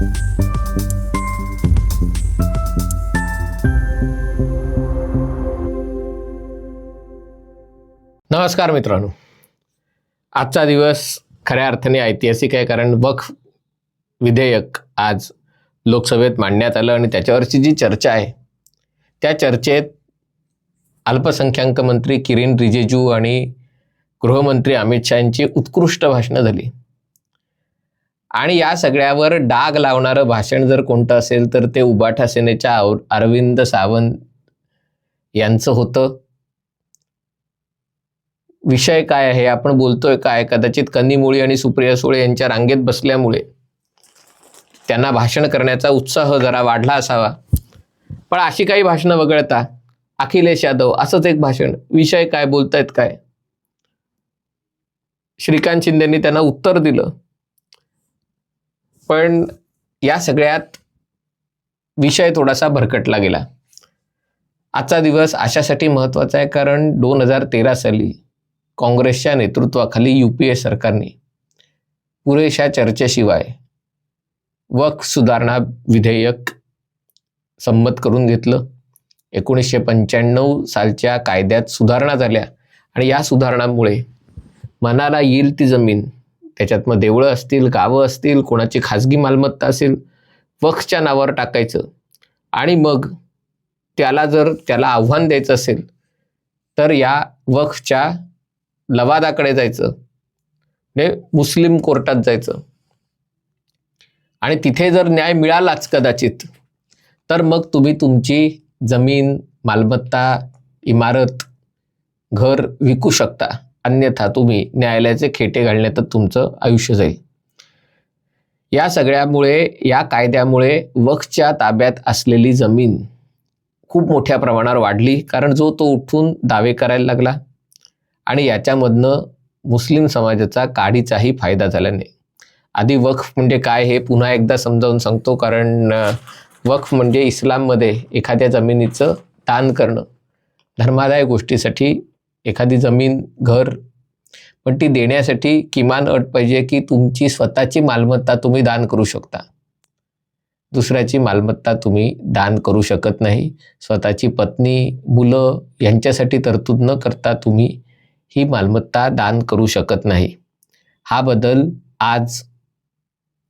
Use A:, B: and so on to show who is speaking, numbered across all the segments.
A: नमस्कार मित्रांनो. आजचा दिवस खऱ्या अर्थाने ऐतिहासिक आहे कारण वक्फ विधेयक आज लोकसभेत मांडण्यात आलं आणि त्याच्यावरची जी चर्चा आहे त्या चर्चेत अल्पसंख्याक मंत्री किरीन रिजिजू आणि गृहमंत्री अमित शहाची उत्कृष्ट भाषणं झाली. आणि या सगळ्यावर डाग लावणारं भाषण जर कोणतं असेल तर ते उबाठा सेनेच्या अरविंद सावंत यांचं होतं. विषय काय आहे? आपण बोलतोय काय? कदाचित कन्नीमुळे आणि सुप्रिया सुळे यांच्या रांगेत बसल्यामुळे त्यांना भाषण करण्याचा उत्साह जरा वाढला असावा. पण अशी काही भाषणं वगळता अखिलेश यादव असंच एक भाषण. विषय काय? बोलतायत काय? श्रीकांत शिंदेनी त्यांना उत्तर दिलं. पण या सगळ्यात विषय थोडासा भरकटला गेला. आजचा दिवस अशासाठी महत्त्वाचा आहे कारण दोन हजार तेरा साली काँग्रेसच्या नेतृत्वाखाली यू पी ए सरकारने पुरेशा चर्चेशिवाय वक्फ सुधारणा विधेयक संमत करून घेतलं. एकोणीसशे पंच्याण्णव सालच्या कायद्यात सुधारणा झाल्या आणि या सुधारणांमुळे मनाला येईल ती जमीन त्याच्यात मग देवळं असतील गावं असतील कोणाची खाजगी मालमत्ता असेल वक्फच्या नावावर टाकायचं. आणि मग त्याला जर त्याला आव्हान द्यायचं असेल तर या वक्फच्या लवादाकडे जायचं. म्हणजे मुस्लिम कोर्टात जायचं. आणि तिथे जर न्याय मिळालाच कदाचित तर मग तुम्ही तुमची जमीन मालमत्ता इमारत घर विकू शकता. अन्यथा तुम्ही न्यायालयाचे खेटे घालण्यात तुमचं आयुष्य जाईल. या सगळ्यामुळे या कायद्यामुळे वक्फच्या ताब्यात असलेली जमीन खूप मोठ्या प्रमाणावर वाढली कारण जो तो उठून दावे करायला लागला आणि याच्यामधनं मुस्लिम समाजाचा काडीचाही फायदा झाला नाही. आधी वक्फ म्हणजे काय हे पुन्हा एकदा समजावून सांगतो कारण वक्फ म्हणजे इस्लाममध्ये एखाद्या जमिनीचं दान करणं. धर्मादाय गोष्टीसाठी एखादी जमीन घर पण ती देण्यासाठी किमान अट पाहिजे की तुमची स्वतःची मालमत्ता तुम्ही दान करू शकता. दुसऱ्याची मालमत्ता तुम्ही दान करू शकत नाही. स्वतःची पत्नी मुलं यांच्यासाठी तरतूद न करता तुम्ही ही मालमत्ता दान करू शकत नाही. हा बदल आज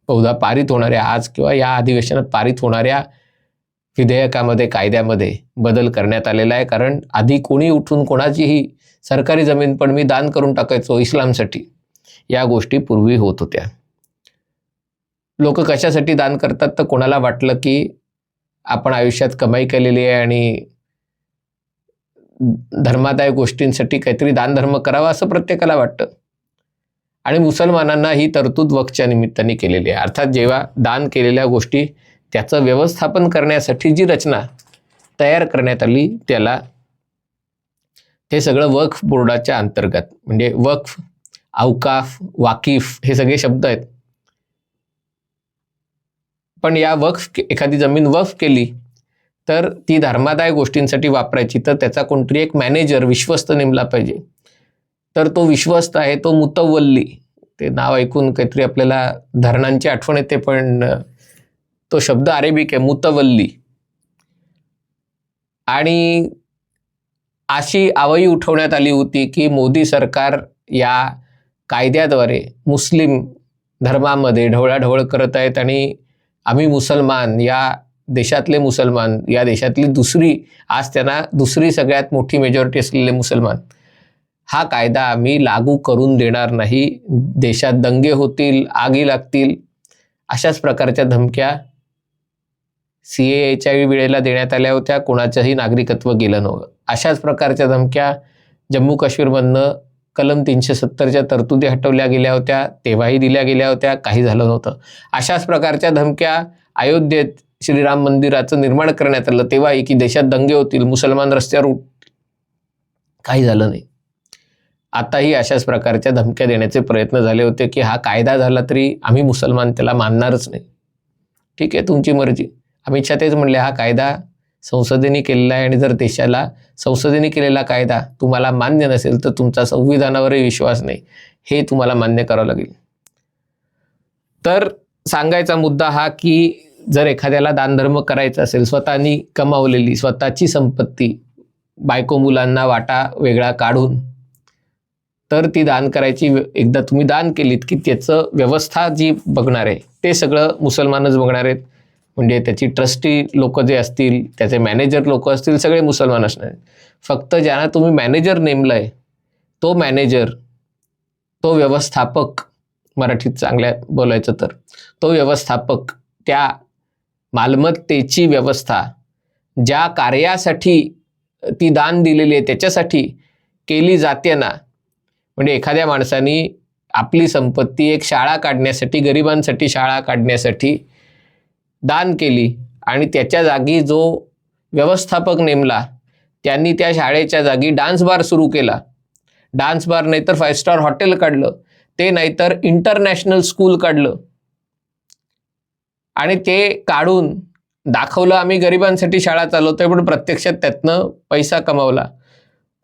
A: बहुधा पारित होणाऱ्या आज किंवा या अधिवेशनात पारित होणाऱ्या विधेयकामध्ये कायद्यामध्ये बदल करण्यात आलेला आहे. कारण आधी कोणी उठून कोणाचीही सरकारी जमीन पण मी दान करून टाकायचो इस्लामसाठी. या गोष्टी पूर्वी होत होत्या. लोक कशासाठी दान करतात? तर कोणाला वाटलं की आपण आयुष्यात कमाई केलेली आहे आणि धर्मादाय गोष्टींसाठी काहीतरी दानधर्म करावा असं प्रत्येकाला वाटतं. आणि मुसलमानांना ही तरतूद वक्च्या निमित्ताने केलेली आहे. अर्थात जेव्हा दान केलेल्या गोष्टी त्याचं व्यवस्थापन करण्यासाठी जी रचना तयार करण्यात आली त्याला ते सगळं वक्फ बोर्डाच्या अंतर्गत म्हणजे वक्फ अवकाफ वाकिफ हे सगळे शब्द आहेत. पण या वक्फ एखादी जमीन वक्फ केली तर ती धर्मादाय गोष्टींसाठी वापरायची तर त्याचा कोणतरी एक मॅनेजर विश्वस्त नेमला पाहिजे. तर तो विश्वस्त आहे तो मुतवल्ली. ते नाव ऐकून काहीतरी आपल्याला धरणांची आठवण येते पण तो शब्द अरेबिक आहे मुतवल्ली. आणि अशी आवई उठवण्यात आली होती की मोदी सरकार या कायद्याद्वारे मुस्लिम धर्मामध्ये ढवळाढवळ करत आहेत आणि आम्ही मुसलमान या देशातले मुसलमान या देशातली दुसरी आज त्यांना दुसरी सगळ्यात मोठी मेजॉरिटी असलेले मुसलमान. हा कायदा आम्ही लागू करून देणार नाही. देशात दंगे होतील आगी लागतील. अशाच प्रकारच्या धमक्या सी एच्या वेळेला देण्यात आल्या होत्या. कोणाचंही नागरिकत्व गेलं नव्हतं. अशाच प्रकारच्या धमक्या जम्मू काश्मीरमधनं कलम तीनशे सत्तरच्या तरतुदी हटवल्या गेल्या होत्या. तेव्हाही दिल्या गेल्या होत्या. काही झालं नव्हतं. अशाच प्रकारच्या धमक्या अयोध्येत श्रीराम मंदिराचं निर्माण करण्यात आलं. तेव्हाही की देशात दंगे होतील मुसलमान रस्त्यावर उठ काही झालं नाही. आताही अशाच प्रकारच्या धमक्या देण्याचे प्रयत्न झाले होते की हा कायदा झाला तरी आम्ही मुसलमान त्याला मानणारच नाही. ठीक आहे? तुमची मर्जी. अमित शहा तेच म्हणले हा कायदा संसदेने केलेला आहे आणि जर देशाला संसदेने केलेला कायदा तुम्हाला मान्य नसेल तर तुमचा संविधानावरही विश्वास नाही. हे तुम्हाला मान्य करावं लागेल. तर सांगायचा मुद्दा हा की जर एखाद्याला दानधर्म करायचा असेल स्वतःनी कमावलेली स्वतःची संपत्ती बायको मुलांना वाटा वेगळा काढून तर ती दान करायची एकदा तुम्ही दान केलीत की त्याचं व्यवस्था जी बघणार आहे ते सगळं मुसलमानच बघणार आहेत. म्हणजे त्याची ट्रस्टी लोक जे असतील त्याचे मॅनेजर लोक असतील सगळे मुसलमान असणार फक्त ज्यांना तुम्ही मॅनेजर नेमलाय तो मॅनेजर तो व्यवस्थापक मराठीत चांगल्या बोलायचं तर तो व्यवस्थापक त्या मालमत्तेची व्यवस्था ज्या कार्यासाठी ती दान दिलेली आहे त्याच्यासाठी केली जाते ना? म्हणजे एखाद्या माणसाने आपली संपत्ती एक शाळा काढण्यासाठी गरिबांसाठी शाळा काढण्यासाठी दान केली आणि त्याच्या जागी जो व्यवस्थापक नेमला त्यांनी त्या शाळेच्या जागी डान्स बार सुरू केला. डान्स बार नाहीतर फाईव्ह स्टार हॉटेल काढलं ते नाहीतर इंटरनॅशनल स्कूल काढलं. आणि ते काढून दाखवलं आम्ही गरिबांसाठी शाळा चालवतोय पण प्रत्यक्षात त्यातनं पैसा कमावला.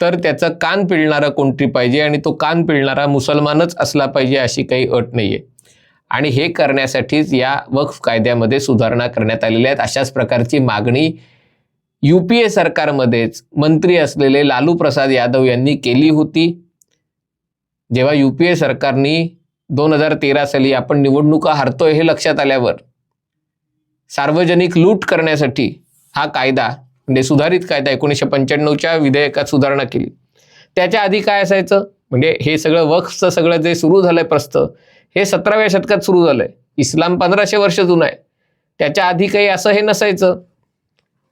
A: तर त्याचं कान पिळणारा कोणतरी पाहिजे? आणि तो कान पिळणारा मुसलमानच असला पाहिजे अशी काही अट नाहीये. आणि हे करण्यासाठीच या वक्फ कायद्यामध्ये सुधारणा करण्यात आलेल्या आहेत. अशाच प्रकारची मागणी यू पी ए सरकारमध्येच मंत्री असलेले लालू प्रसाद यादव यांनी केली होती. जेव्हा यू पी ए सरकारनी दोन हजार तेरा साली आपण निवडणुका हरतोय हे लक्षात आल्यावर सार्वजनिक लूट करण्यासाठी हा कायदा म्हणजे सुधारित कायदा एकोणीसशे पंच्याण्णवच्या विधेयकात सुधारणा केली. त्याच्या आधी काय असायचं? म्हणजे हे सगळं वक्फचं सगळं जे सुरू झालंय प्रस्त हे सतराव्या शतकात सुरू झालंय. इस्लाम पंधराशे वर्ष जुनं आहे. त्याच्या आधी काही असं हे नसायचं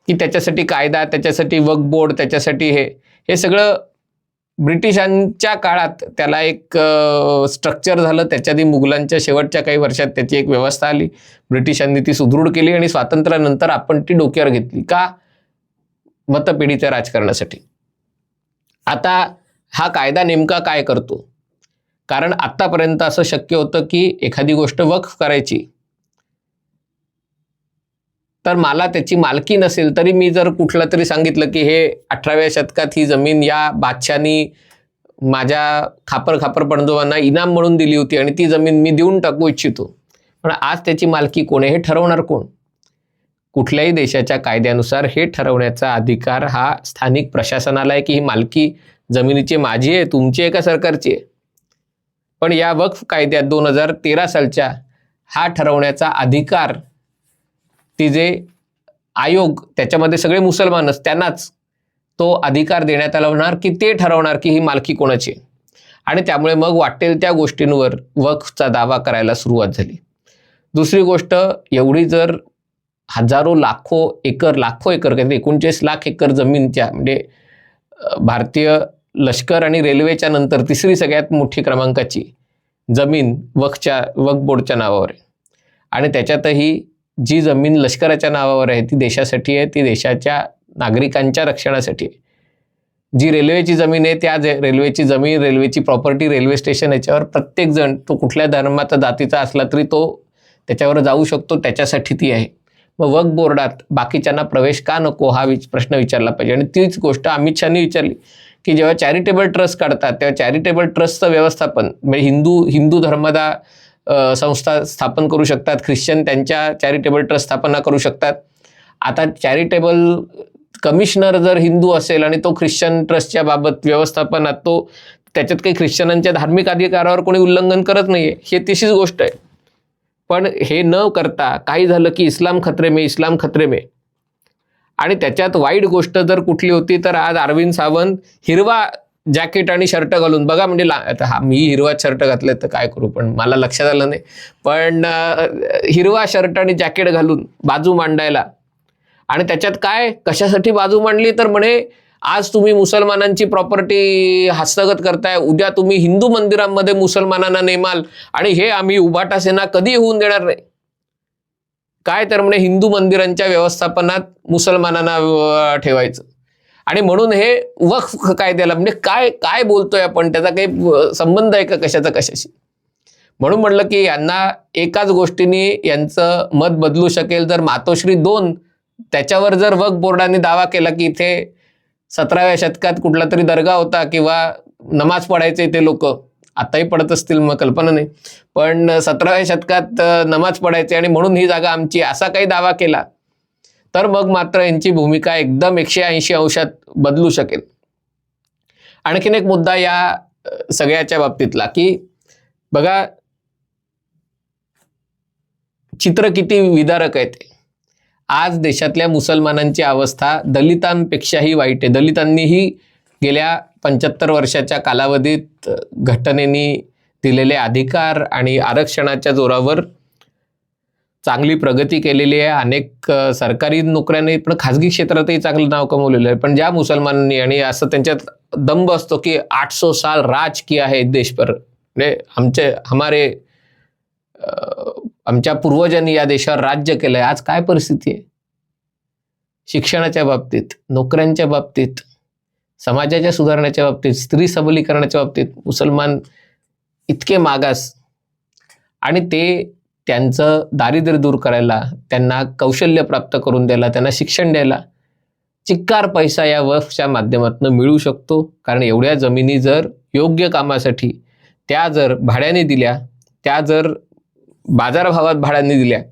A: की त्याच्यासाठी कायदा त्याच्यासाठी वक बोर्ड त्याच्यासाठी हे हे सगळं ब्रिटिशांच्या काळात त्याला एक स्ट्रक्चर झालं. त्याच्या आधी मुघलांच्या शेवटच्या काही वर्षात त्याची एक व्यवस्था आली. ब्रिटिशांनी ती सुदृढ केली आणि स्वातंत्र्यानंतर आपण ती डोक्यावर घेतली. का? मतपेढीच्या राजकारणासाठी. आता हा कायदा नेमका काय करतो? कारण आत्तापर्यंत असं शक्य होतं की एखादी गोष्ट वक्फ करायची. तर मला त्याची मालकी नसेल तरी मी जर कुठलं तरी सांगितलं की हे अठराव्या शतकात ही जमीन या बादशानी माझ्या खापर खापर पणजोबांना इनाम म्हणून दिली होती आणि ती जमीन मी देऊन टाकू इच्छितो. पण आज त्याची मालकी कोण आहे हे ठरवणार कोण? कुठल्याही देशाच्या कायद्यानुसार हे ठरवण्याचा अधिकार हा स्थानिक प्रशासनाला आहे की ही मालकी जमिनीची माझी आहे तुमची आहे का सरकारची आहे? पण या वक्फ कायद्यात दोन हजार तेरा सालच्या हा ठरवण्याचा अधिकार ती जे आयोग त्याच्यामध्ये सगळे मुसलमानच त्यांनाच तो अधिकार देण्यात आला होणार की ते ठरवणार की ही मालकी कोणाची आहे. आणि त्यामुळे मग वाटेल त्या गोष्टींवर वक्फचा दावा करायला सुरुवात झाली. दुसरी गोष्ट एवढी जर हजारो लाखो एकर लाखो एकर एकोणचाळीस लाख एकर जमीनच्या म्हणजे भारतीय लष्कर आणि रेल्वेच्या नंतर तिसरी सगळ्यात मोठी क्रमांकाची जमीन वखच्या वख बोर्डच्या नावावर आहे. आणि त्याच्यातही जी जमीन लष्कराच्या नावावर आहे ती देशासाठी आहे ती देशाच्या नागरिकांच्या रक्षणासाठी आहे. जी रेल्वेची जमीन आहे त्या रेल्वेची जमीन रेल्वेची प्रॉपर्टी रेल्वे स्टेशन याच्यावर प्रत्येकजण तो कुठल्या धर्माचा जातीचा असला तरी तो त्याच्यावर जाऊ शकतो त्याच्यासाठी ती आहे. मग वक बोर्डात बाकीच्यांना प्रवेश का नको हा विच प्रश्न विचारला पाहिजे. आणि तीच गोष्ट अमित शहानी विचारली. की जेव्हा चॅरिटेबल ट्रस्ट काढतात तेव्हा चॅरिटेबल ट्रस्टचं व्यवस्थापन म्हणजे हिंदू हिंदू धर्मदा संस्था स्थापन करू शकतात ख्रिश्चन त्यांच्या चॅरिटेबल ट्रस्ट स्थापना करू शकतात. आता चॅरिटेबल कमिशनर जर हिंदू असेल आणि तो ख्रिश्चन ट्रस्टच्या बाबत व्यवस्थापनात तो त्याच्यात काही ख्रिश्चनांच्या धार्मिक अधिकारावर कोणी उल्लंघन करत नाही आहे हे तशीच गोष्ट आहे. पण हे न करता काही झालं की इस्लाम खत्रे मे इस्लाम खत्रे मे. आणि त्याच्यात वाईट गोष्ट जर कुठली होती तर आज अरविंद सावंत हिरवा जॅकेट आणि शर्ट घालून बघा म्हणजे ला आता हा मी हिरवा शर्ट घातले तर काय करू पण मला लक्षात आलं नाही. पण हिरवा शर्ट आणि जॅकेट घालून बाजू मांडायला आणि त्याच्यात काय कशासाठी बाजू मांडली? तर म्हणे आज तुम्ही मुसलमानांची प्रॉपर्टी हस्तगत करताय उद्या तुम्ही हिंदू मंदिरांमध्ये मुसलमानांना नेमाल आणि हे आम्ही उभाटा सेना कधी होऊन देणार नाही. काय तर म्हणे हिंदू मंदिरांच्या व्यवस्थापनात मुसलमानांना ठेवायचं. आणि म्हणून हे वक्फ कायद्याला म्हणजे काय काय बोलतोय आपण त्याचा काही संबंध आहे का कशाचा कशाशी? म्हणून म्हणलं की यांना एकाच गोष्टीने यांचं मत बदलू शकेल जर मातोश्री दोन त्याच्यावर जर वक्फ बोर्डाने दावा केला की इथे सतराव्या शतकात कुठला तरी दर्गा होता किंवा नमाज पडायचे ते लोक आताही पडत असतील मग कल्पना नाही. पण सतराव्या शतकात नमाज पडायचे आणि म्हणून ही जागा आमची असा काही दावा केला तर मग मात्र यांची भूमिका एकदम एकशे ऐंशी अंशात बदलू शकेल. आणखीन एक मुद्दा या सगळ्याच्या बाबतीतला की बघा चित्र किती विदारक आहे ते. आज देशातल्या मुसलमानांची अवस्था दलितांपेक्षाही वाईट आहे. दलितांनीही गेल्या पंच्याहत्तर वर्षाच्या कालावधीत घटनेनी दिलेले अधिकार आणि आरक्षणाच्या जोरावर चांगली प्रगती केलेली आहे. अनेक सरकारी नोकऱ्यांनी पण खाजगी क्षेत्रातही चांगलं नाव कमवलेलं आहे. पण ज्या मुसलमानांनी आणि असं त्यांच्यात दंब असतो की आठ सौ साल राज किया है देश पर म्हणजे आमचे हमारे आमच्या पूर्वजांनी या देशावर राज्य केलंय. आज काय परिस्थिती आहे? शिक्षणाच्या बाबतीत नोकऱ्यांच्या बाबतीत समाजाच्या सुधारण्याच्या बाबतीत स्त्री सबलीकरणाच्या बाबतीत मुसलमान इतके मागास आणि ते त्यांचं दारिद्र्य दूर करायला त्यांना कौशल्य प्राप्त करून द्यायला त्यांना शिक्षण द्यायला चिक्कार पैसा या वफच्या माध्यमातून मिळू शकतो. कारण एवढ्या जमिनी जर योग्य कामासाठी त्या जर भाड्याने दिल्या त्या जर बाजारभावात भाड्याने दिल्या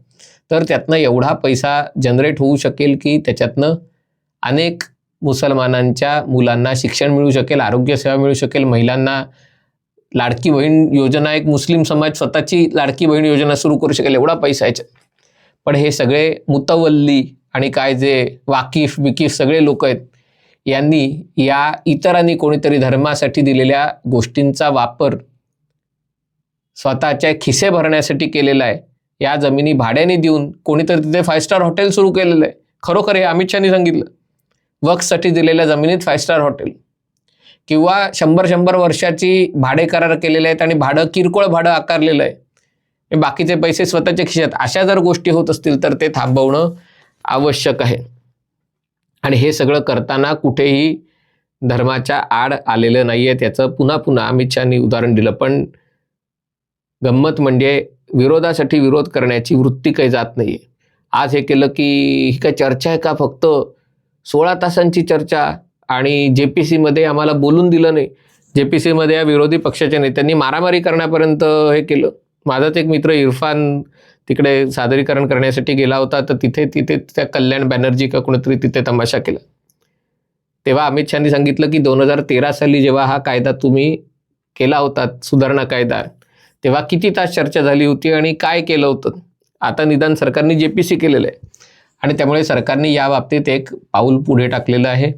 A: तर त्यातनं एवढा पैसा जनरेट होऊ शकेल की त्याच्यातनं अनेक मुसलमानांच्या मुलांना शिक्षण मिळू शकेल आरोग्यसेवा मिळू शकेल महिलांना लाडकी बहीण योजना एक मुस्लिम समाज स्वतःची लाडकी बहीण योजना सुरू करू शकेल एवढा पैसा याच्यात पण हे सगळे मुतवल्ली आणि काय जे वाकिफ बिकीफ सगळे लोक आहेत यांनी या इतरांनी कोणीतरी धर्मासाठी दिलेल्या गोष्टींचा वापर स्वतःच्या खिसे भरण्यासाठी केलेला आहे. या जमिनी भाड्याने देऊन कोणीतरी तिथे फाय स्टार हॉटेल सुरू केलेलं आहे. खरोखर हे अमित शहानी सांगितलं. वर्कसाठी दिलेल्या जमिनीत फाय स्टार हॉटेल किंवा शंभर शंभर वर्षाची भाडे करार केलेले आहेत आणि भाडं किरकोळ भाडं आकारलेलं आहे. हे बाकीचे पैसे स्वतःच्या खिशात. अशा जर गोष्टी होत असतील तर ते थांबवणं आवश्यक आहे. आणि हे सगळं करताना कुठेही धर्माच्या आड आलेलं नाही आहे त्याचं पुन्हा पुन्हा अमित शहानी उदाहरण दिलं. पण गंमत म्हणजे विरोधासाठी विरोध करण्याची वृत्ती काही जात नाही आहे आज हे केलं की ही काय चर्चा आहे का फक्त? सोळा तासांची चर्चा आणि जे पी सीमध्ये आम्हाला बोलून दिलं नाही. जे पी सीमध्ये या विरोधी पक्षाच्या नेत्यांनी मारामारी करण्यापर्यंत हे केलं. माझाच एक मित्र इरफान तिकडे सादरीकरण करण्यासाठी गेला होता तर तिथे तिथे त्या कल्याण बॅनर्जी का कुणीतरी तिथे तमाशा केला. तेव्हा अमित शहानी सांगितलं की दोन हजार तेरा साली जेव्हा हा कायदा तुम्ही केला होता सुधारणा कायदा तेव्हा किती तास चर्चा झाली होती आणि काय केलं होतं? आता निदान सरकारने जे पी सी केलेलं आहे. आणि त्यामुळे सरकारने या बाबतीत एक पाऊल पुढे टाकलेलं आहे.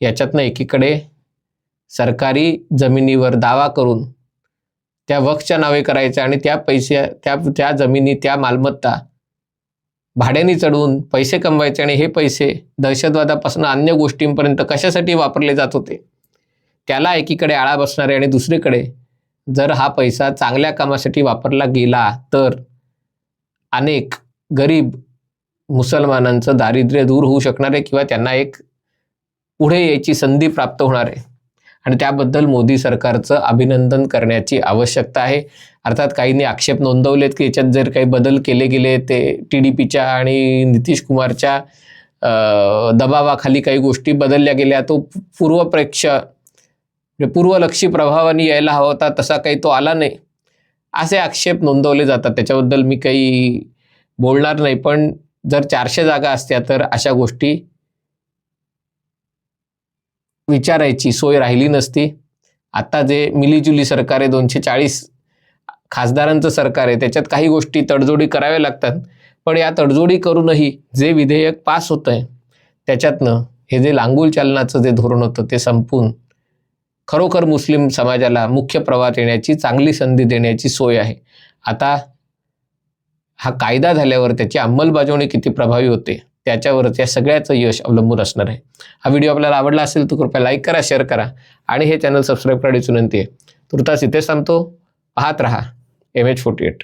A: याच्यातनं एकीकडे सरकारी जमिनीवर दावा करून त्या वक्षच्या नावे करायच्या आणि त्या पैसे त्या त्या जमिनी त्या मालमत्ता भाड्याने चढवून पैसे कमवायचे आणि हे पैसे दहशतवादापासून अन्य गोष्टींपर्यंत कशासाठी वापरले जात होते? त्याला एकीकडे आळा बसणारे आणि दुसरीकडे जर हा पैसा चांगल्या कामासाठी वापरला गेला तर अनेक गरीब मुसलमानांचं दारिद्र्य दूर होऊ शकणार आहे किंवा त्यांना एक पुढे यायची संधी प्राप्त होणार आहे. आणि त्याबद्दल मोदी सरकारचं अभिनंदन करण्याची आवश्यकता आहे. अर्थात काहींनी आक्षेप नोंदवलेत की याच्यात जर काही बदल केले गेले ते टी डी पीच्या आणि नितीश कुमारच्या दबावाखाली काही गोष्टी बदलल्या गेल्या तो पूर्वप्रेक्ष म्हणजे पूर्वलक्षी प्रभावाने यायला हवा होता तसा काही तो आला नाही. असे आक्षेप नोंदवले जातात. त्याच्याबद्दल मी काही बोलणार नाही पण जर चारशे जागा असत्या तर अशा गोष्टी विचारायची सोय राहिली नसती. आता जे मिलीजुली सरकार आहे दोनशे चाळीस खासदारांचं सरकार आहे त्याच्यात काही गोष्टी तडजोडी कराव्या लागतात. पण या तडजोडी करूनही जे विधेयक पास होतं आहे त्याच्यातनं हे जे लांगूल चालनाचं जे धोरण होतं ते संपून खरोखर मुस्लिम समाजाला मुख्य प्रवाहात येण्याची चांगली संधी देण्याची सोय आहे. आता हा कायदा झाल्यावर त्याची अंमलबजावणी किती प्रभावी होते त्याच्यावरच या सगळ्याचं यश अवलंबून असणार आहे. हा व्हिडिओ आपल्याला आवडला असेल तर कृपया लाईक करा शेअर करा आणि हे चॅनल सबस्क्राईब करायची विनंती आहे. तुर्तास इथेच थांबतो. पाहत रहा. M H forty eight